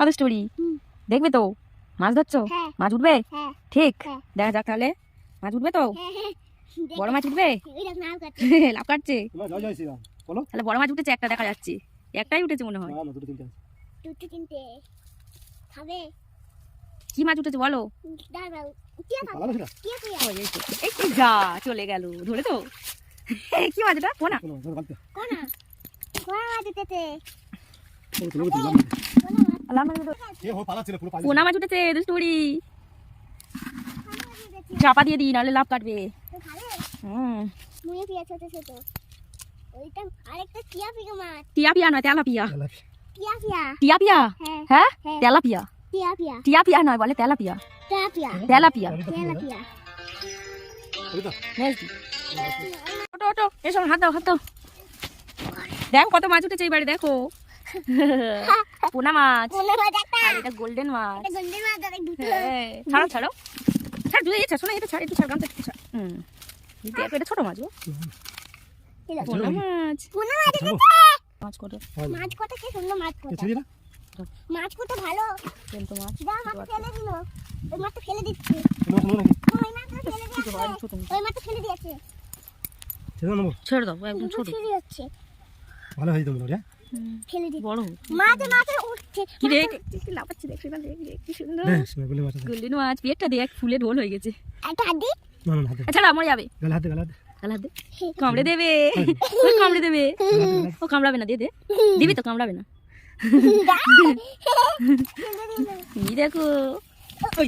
কত স্টোরি দেখবে তো? মাছ ধরছো? হ্যাঁ। মাছ উঠবে? হ্যাঁ। ঠিক। হ্যাঁ। দেখা যাক তাহলে। মাছ উঠবে তো? বড় মাছ উঠবে? লাভ কাটছে। তাহলে বড় মাছ উঠেছে একটা দেখা যাচ্ছে। একটাই উঠেছে মনে হয়। না না দুটো তিনটে আছে। দুটো তিনটে। খাবে? কি মাছ উঠেছে বলো? যা চলে গেল। ধরে তো। কি মাছ এটা? কোনা? কোনা? কোনা মাছ উঠেছে। কোনা মাছ উঠেছে দুষ্টুরি চাপা দিয়ে দিই নাহলে লাভ কাটবে। হুম। টিয়া পিয়া নয় তেলাপিয়া। টিয়া পিয়া। হ্যাঁ হ্যাঁ? হ্যাঁ। তেলাপিয়া? টিয়া পিয়া। নয় বলে তেলাপিয়া। তেলাপিয়া। ওটো ওটো এসব হাত দাও হাত দাও। দেখো কত মাছ উঠেছে এইবারে দেখো। পোনা মাছ। কোনা মাছ একটা। আর এটা গোল্ডেন মাছ। এটা গন্ডের মাছ আর দুটো। হ্যাঁ ছাড়ো ছাড়ো। ছাড় দুই এটা শোনো এটা ছাড় একটু ছাড় গামটা একটু ছাড়। হুম। দেখো এটা ছোট মাছ গো। পোনা মাছ। কোনা মাছ ছাড়ো। মাছ কত? মাছ কত কি সুন্দর মাছ কত। ছেড়ে না মাছ কত ভালো। কিন্তু মাছ যা মাছ ফেলে দিল। ওই মাছটা ফেলে দিচ্ছে। ওই মাছটা ফেলে দিচ্ছে মাছ মাছ। ওই ফেলে দিয়েছে। ছেড়ে নেব। ছেড়ে দাও একদম ছোট। ফেলে যাচ্ছে। ভালো তোমরা রে ফেলে দিচ্ছে বড় মাছ মাছ উঠছে। কি রে? কি লাফাচ্ছে দেখ না দেখ দেখ, কি সুন্দর। বলে মাছ পেটটা দেখ। ফুলে ঢোল হয়ে গেছে। একটা হাড্ডি না না হাতে ছাড়া মরে যাবে। গালে হাতে গালে হাতে তাহলে হাত দে। কামড়ে দেবে। ওই কামড়ে দেবে। ও কামড়াবে না দে দে। দিবি তো কামড়াবে না। এই দেখো। ওই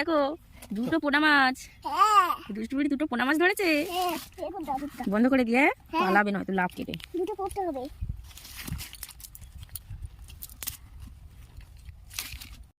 দেখো। দুটো পোনা মাছ। হ্যাঁ। দুষ্টু বুড়ি দুটো পোনা মাছ ধরেছে? হ্যাঁ বন্ধ করে দিয়ে হ্যাঁ। পালাবে নয়তো লাভ কেটে। দুটো করতে হবে।